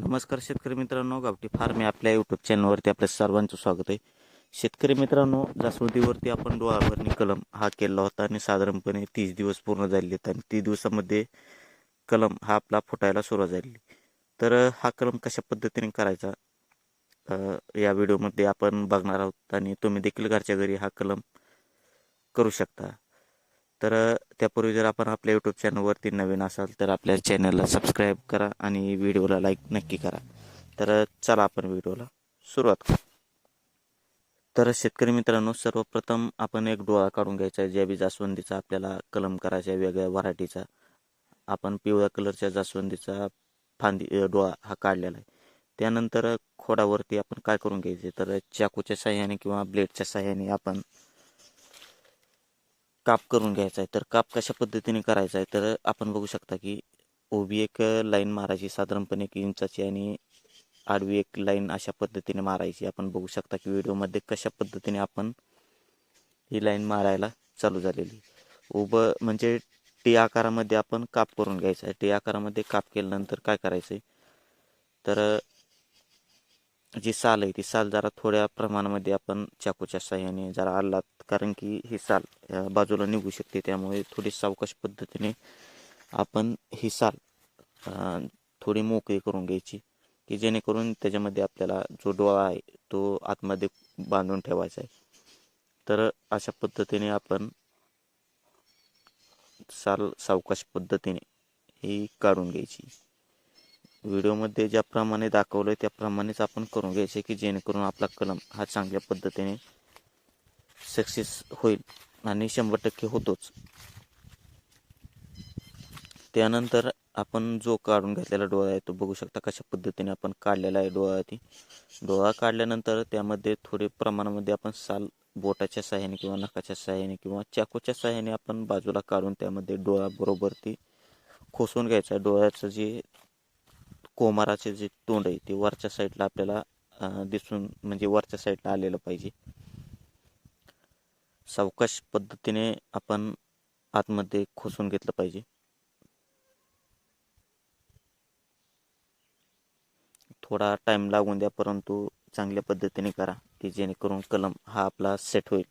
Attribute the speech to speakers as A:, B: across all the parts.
A: नमस्कार शेतकरी मित्रांनो गावठी फार्म आपल्या यूट्यूब चॅनलवरती आपल्या सर्वांचं स्वागत आहे. शेतकरी मित्रांनो जास्वंदीवरती आपण डोळाभरणी कलम हा केला होता आणि साधारणपणे तीस दिवस पूर्ण झालेले आहेत आणि तीस दिवसामध्ये कलम हा आपला फुटायला सुरुवात झाली तर हा कलम कशा पद्धतीने करायचा या व्हिडिओमध्ये आपण बघणार आहोत आणि तुम्ही देखील घरच्या घरी हा कलम करू शकता. तर त्यापूर्वी जर आपण आपल्या यूट्यूब चॅनलवरती नवीन असाल तर आपल्या चॅनलला सबस्क्राईब करा आणि व्हिडिओला लाईक नक्की करा. तर चला आपण व्हिडिओला सुरुवात करू. तर शेतकरी मित्रांनो सर्वप्रथम आपण एक डोळा काढून घ्यायचा आहे ज्या बी जास्वंदीचा आपल्याला कलम करायचा आहे वेगळ्या व्हरायटीचा. आपण पिवळ्या कलरच्या जास्वंदीचा फांदी डोळा हा काढलेला आहे. त्यानंतर खोडावरती आपण काय करून घ्यायचे? तर चाकूच्या साह्याने किंवा ब्लेडच्या साह्याने आपण काप करून घ्यायचा आहे तर काप कशा पद्धतीने करायचा आहे तर आपण बघू शकता की उभी एक लाईन मारायची साधारणपणे एक इंचाची आणि आडवी एक लाईन अशा पद्धतीने मारायची. आपण बघू शकता की व्हिडिओमध्ये कशा पद्धतीने आपण ही लाईन मारायला चालू झालेली उभं म्हणजे टी आकारामध्ये आपण काप करून घ्यायचा आहे. टी आकारामध्ये काप केल्यानंतर काय करायचं आहे तर जी साल आहे ती साल जरा थोड्या प्रमाणामध्ये आपण चाकूच्या साह्याने जरा आलात कारण की ही साल बाजूला निघू शकते. त्यामुळे थोडी सावकाश पद्धतीने आपण ही साल थोडी मोकळी करून घ्यायची की जेणेकरून त्याच्यामध्ये आपल्याला जो डोळा आहे तो आतमध्ये बांधून ठेवायचा आहे. तर अशा पद्धतीने आपण साल सावकाश पद्धतीने ही काढून घ्यायची. व्हिडिओमध्ये ज्याप्रमाणे दाखवलं आहे त्याप्रमाणेच आपण करून घ्यायचे की जेणेकरून आपला कलम हा चांगल्या पद्धतीने सक्सेस होईल आणि शंभर टक्के होतोच. त्यानंतर आपण जो काढून घेतलेला डोळा आहे तो बघू शकता कशा पद्धतीने आपण काढलेला आहे डोळा ती डोळा काढल्यानंतर त्यामध्ये थोडे प्रमाणामध्ये आपण साल बोटाच्या साह्याने किंवा नकाच्या सहाय्याने किंवा चाकूच्या सहाय्याने आपण बाजूला काढून त्यामध्ये डोळा बरोबर ती खोसून घ्यायचा. आहे डोळ्याचं जे कोमाराचे जे तोंड आहे ते वरच्या साईडला आपल्याला दिसून म्हणजे वरच्या साईडला आलेलं पाहिजे. सावकाश पद्धतीने आपण आतमध्ये खोसून घेतलं पाहिजे. थोडा टाइम लागून द्या परंतु चांगल्या पद्धतीने करा की जेणेकरून कलम हा आपला सेट होईल.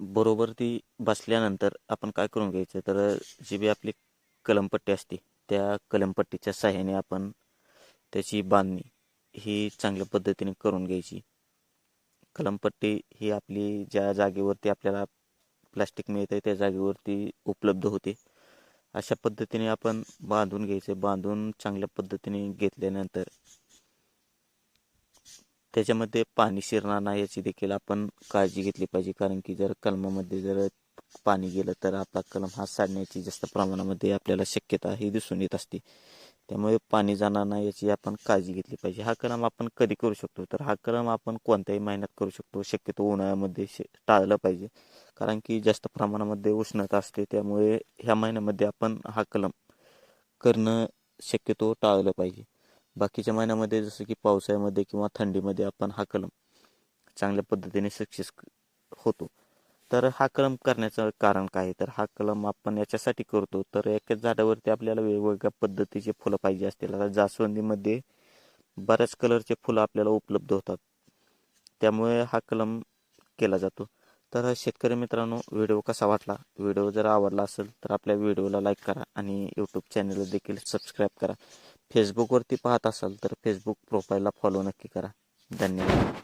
A: बरोबर ती बसल्यानंतर आपण काय करून घ्यायचं? तर जी बी आपली कलमपट्टी असते त्या कलमपट्टीच्या सहाय्याने आपण त्याची बांधणी ही चांगल्या पद्धतीने करून घ्यायची. कलमपट्टी ही आपली ज्या जागेवरती आपल्याला प्लास्टिक मिळतं त्या जागेवरती उपलब्ध होते. अशा पद्धतीने आपण बांधून घ्यायचे. बांधून चांगल्या पद्धतीने घेतल्यानंतर त्याच्यामध्ये पाणी शिरणार नाही याची देखील आपण काळजी घेतली पाहिजे. कारण की जर कलमामध्ये जर पाणी गेलं तर आपला कलम हा साडण्याची जास्त प्रमाणामध्ये आपल्याला शक्यता ही दिसून येत असते. त्यामुळे पाणी जाणार नाही याची आपण काळजी घेतली पाहिजे. हा कलम आपण कधी करू शकतो? तर हा कलम आपण कोणत्याही महिन्यात करू शकतो. शक्यतो उन्हाळ्यामध्ये टाळलं पाहिजे. कारण की जास्त प्रमाणामध्ये उष्णता असते. त्यामुळे ह्या महिन्यामध्ये आपण हा कलम करणं शक्यतो टाळलं पाहिजे. बाकीच्या महिन्यामध्ये जसं की पावसाळ्यामध्ये किंवा थंडीमध्ये आपण हा कलम चांगल्या पद्धतीने सक्सेस होतो. तर हा कलम करण्याचं कारण काय आहे? तर हा कलम आपण याच्यासाठी करतो तर एकाच झाडावरती आपल्याला वेगवेगळ्या पद्धतीचे फुलं पाहिजे असतील. आता जास्वंदीमध्ये बऱ्याच कलरचे फुलं आपल्याला उपलब्ध होतात. त्यामुळे हा कलम केला जातो. तर शेतकरी मित्रांनो व्हिडिओ कसा वाटला? व्हिडिओ जर आवडला असेल तर आपल्या व्हिडिओला लाईक करा आणि यूट्यूब चॅनलला देखील सबस्क्राईब करा. फेसबुकवरती पाहत असाल तर फेसबुक प्रोफाईलला फॉलो नक्की करा. धन्यवाद.